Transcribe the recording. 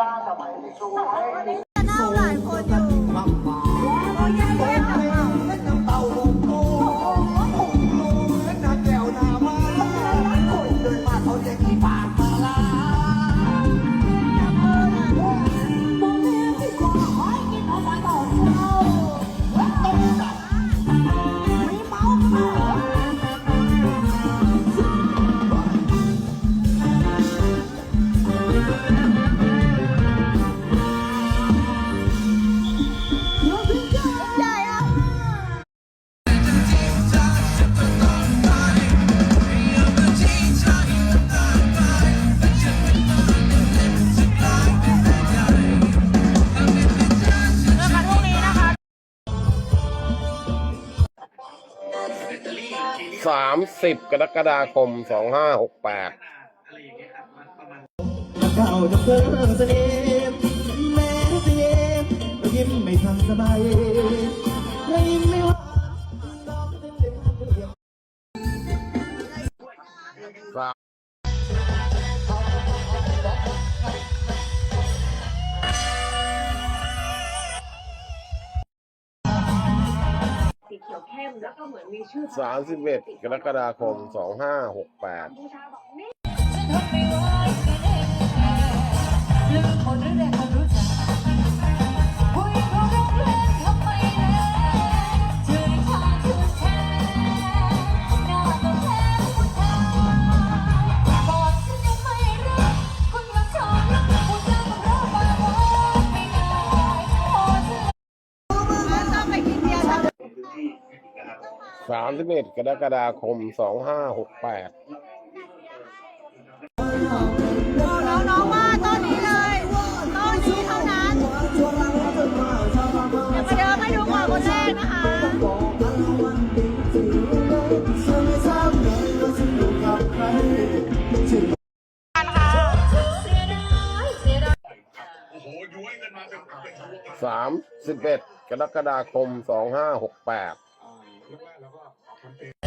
เต้าจะ สามสิบกรกฎาคมสองห้าหกแปดเก่าจะเพิ่มเสน่ห์แม้จะเย็นก็ยิ้มไม่ทันสบายและยิ้ม เขียวเข้มแล้วก็เหมือนมีชื่อสามสิบเอ็ดกรกฎาคมสองห้าหกแปด บูชาบอกนี่ ฉันทนไม่ไหวก็ได้ลืมคนหรือได้ สามสิบเอ็ดกรกฎาคมสองห้าหกแปดบอกน้องๆว่าต้นนี้เลยต้นนี้เท่านั้นเดี๋ยวมาเดินให้ดูก่อนคนแรกนะคะเสียดายเสียดายสามสิบเอ็ดกรกฎาคมสองห้าหกแปด campaign.